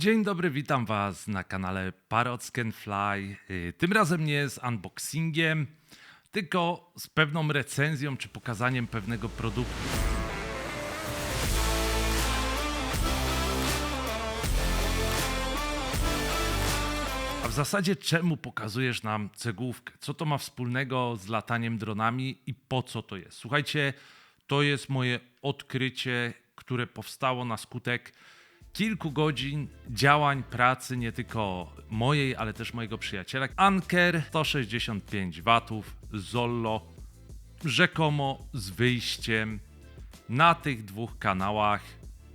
Dzień dobry, witam Was na kanale Parrot Can Fly. Y, Tym razem nie z unboxingiem, tylko z pewną recenzją czy pokazaniem pewnego produktu. A w zasadzie czemu pokazujesz nam cegłówkę? Co to ma wspólnego z lataniem dronami i po co to jest? Słuchajcie, to jest moje odkrycie, które powstało na skutek kilku godzin działań, pracy nie tylko mojej, ale też mojego przyjaciela. Anker 165 watów, Zollo, rzekomo z wyjściem na tych dwóch kanałach,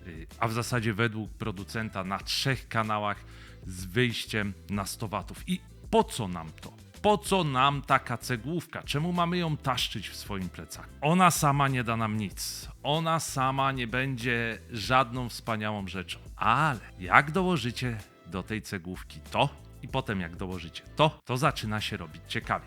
y, a w zasadzie według producenta na trzech kanałach z wyjściem na 100 watów. I po co nam to? Po co nam taka cegłówka? Czemu mamy ją taszczyć w swoim plecach? Ona sama nie da nam nic. Ona sama nie będzie żadną wspaniałą rzeczą. Ale jak dołożycie do tej cegłówki to i potem jak dołożycie to, to zaczyna się robić ciekawie.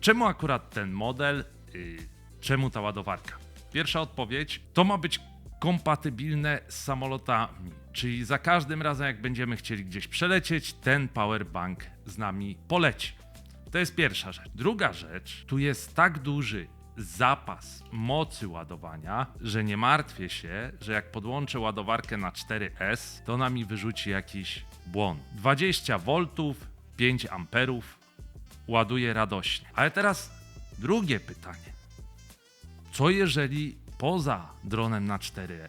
Czemu akurat ten model? Yy, czemu ta ładowarka? Pierwsza odpowiedź: to ma być kompatybilne z samolotami, czyli za każdym razem, jak będziemy chcieli gdzieś przelecieć, ten powerbank z nami poleci. To jest pierwsza rzecz. Druga rzecz, tu jest tak duży zapas mocy ładowania, że nie martwię się, że jak podłączę ładowarkę na 4S, to ona mi wyrzuci jakiś błąd. 20 V, 5 amperów, ładuje radośnie. Ale teraz drugie pytanie. Co jeżeli poza dronem na 4S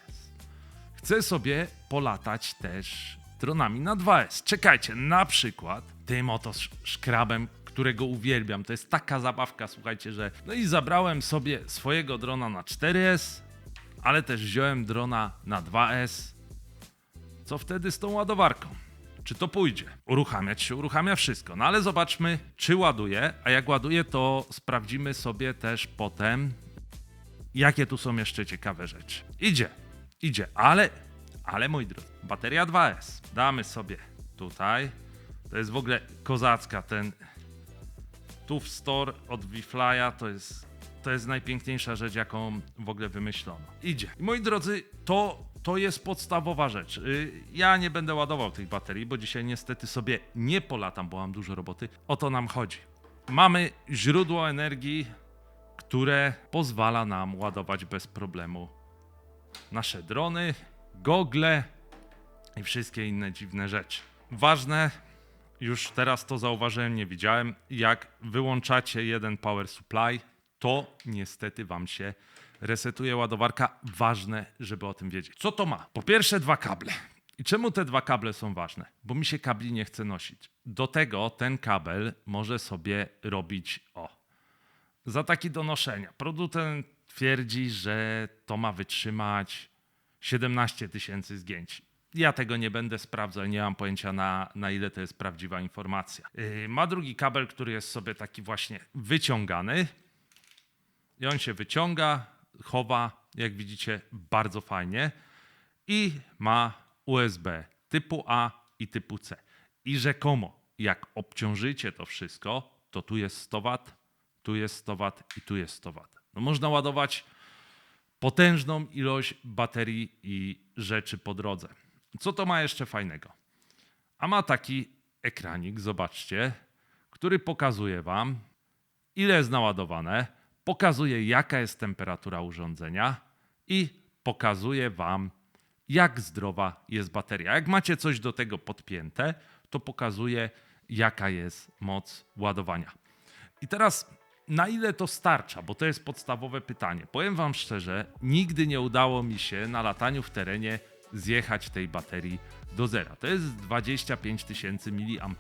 chcę sobie polatać też dronami na 2S? Czekajcie, na przykład tym oto sz- szkrabem, którego uwielbiam. To jest taka zabawka, słuchajcie, że no i zabrałem sobie swojego drona na 4S, ale też wziąłem drona na 2S. Co wtedy z tą ładowarką? Czy to pójdzie? Uruchamiać się uruchamia wszystko. No ale zobaczmy, czy ładuje, a jak ładuje, to sprawdzimy sobie też potem, jakie tu są jeszcze ciekawe rzeczy. Idzie, idzie, ale, ale moi drodzy, bateria 2S. Damy sobie tutaj. To jest w ogóle kozacka, ten TUF Store od Vfly'a to jest, to jest najpiękniejsza rzecz, jaką w ogóle wymyślono. Idzie. Moi drodzy, to, to jest podstawowa rzecz. Y, Ja nie będę ładował tych baterii, bo dzisiaj niestety sobie nie polatam, bo mam dużo roboty. O to nam chodzi. Mamy źródło energii, które pozwala nam ładować bez problemu nasze drony, gogle i wszystkie inne dziwne rzeczy. Ważne, już teraz to zauważyłem, nie widziałem, jak wyłączacie jeden power supply, to niestety wam się resetuje ładowarka. Ważne, żeby o tym wiedzieć. Co to ma? Po pierwsze dwa kable. I czemu te dwa kable są ważne? Bo mi się kabli nie chce nosić. Do tego ten kabel może sobie robić o za taki do noszenia. Producent twierdzi, że to ma wytrzymać 17 tysięcy zgięć. Ja tego nie będę sprawdzał, nie mam pojęcia na, na ile to jest prawdziwa informacja. Yy, ma drugi kabel, który jest sobie taki właśnie wyciągany. I on się wyciąga, chowa, jak widzicie, bardzo fajnie. I ma USB typu A i typu C. I rzekomo, jak obciążycie to wszystko, to tu jest 100 W, tu jest 100 W i tu jest 100 W. No można ładować potężną ilość baterii i rzeczy po drodze. Co to ma jeszcze fajnego? A ma taki ekranik, zobaczcie, który pokazuje Wam, ile jest naładowane, pokazuje, jaka jest temperatura urządzenia i pokazuje Wam, jak zdrowa jest bateria. Jak macie coś do tego podpięte, to pokazuje, jaka jest moc ładowania. I teraz, na ile to starcza? Bo to jest podstawowe pytanie. Powiem Wam szczerze, nigdy nie udało mi się na lataniu w terenie zjechać tej baterii do zera. To jest 25 tysięcy mAh.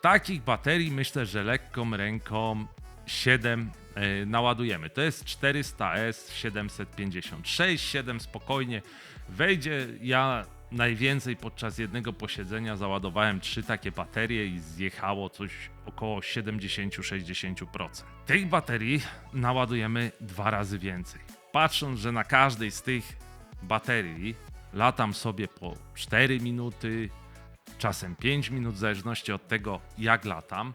Takich baterii myślę, że lekką ręką 7 e, naładujemy. To jest 400S 756, 7 spokojnie wejdzie. Ja najwięcej podczas jednego posiedzenia załadowałem trzy takie baterie i zjechało coś około 70-60%. Tych baterii naładujemy dwa razy więcej. Patrząc, że na każdej z tych baterii latam sobie po 4 minuty, czasem 5 minut, w zależności od tego, jak latam,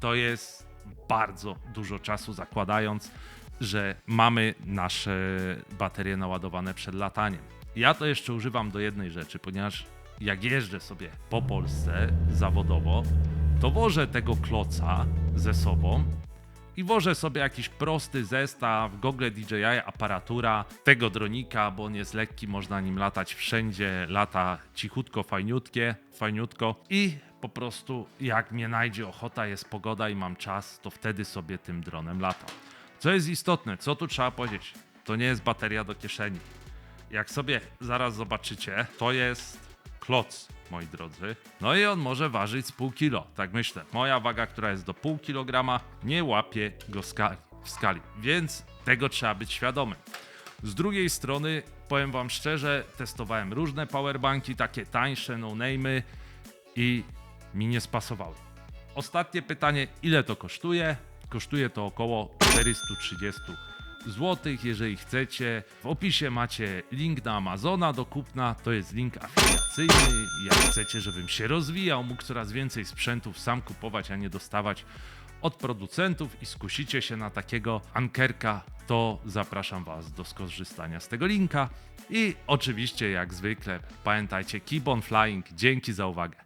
to jest bardzo dużo czasu, zakładając, że mamy nasze baterie naładowane przed lataniem. Ja to jeszcze używam do jednej rzeczy, ponieważ jak jeżdżę sobie po Polsce zawodowo, to wożę tego kloca ze sobą i wożę sobie jakiś prosty zestaw, Google DJI, aparatura, tego dronika, bo on jest lekki, można nim latać wszędzie, lata cichutko, fajniutkie, fajniutko i po prostu jak mnie najdzie ochota, jest pogoda i mam czas, to wtedy sobie tym dronem latam. Co jest istotne, co tu trzeba powiedzieć, to nie jest bateria do kieszeni. Jak sobie zaraz zobaczycie, to jest kloc, moi drodzy. No i on może ważyć z pół kilo, tak myślę. Moja waga, która jest do pół kilograma, nie łapie go skali, w skali, więc tego trzeba być świadomym. Z drugiej strony, powiem wam szczerze, testowałem różne powerbanki, takie tańsze, no-name'y i mi nie spasowały. Ostatnie pytanie, ile to kosztuje? Kosztuje to około 430 zł, jeżeli chcecie. W opisie macie link na Amazona do kupna, to jest link afiliacyjny. Jak chcecie, żebym się rozwijał, mógł coraz więcej sprzętów sam kupować, a nie dostawać od producentów i skusicie się na takiego ankerka, to zapraszam Was do skorzystania z tego linka. I oczywiście, jak zwykle, pamiętajcie, keep on flying. Dzięki za uwagę.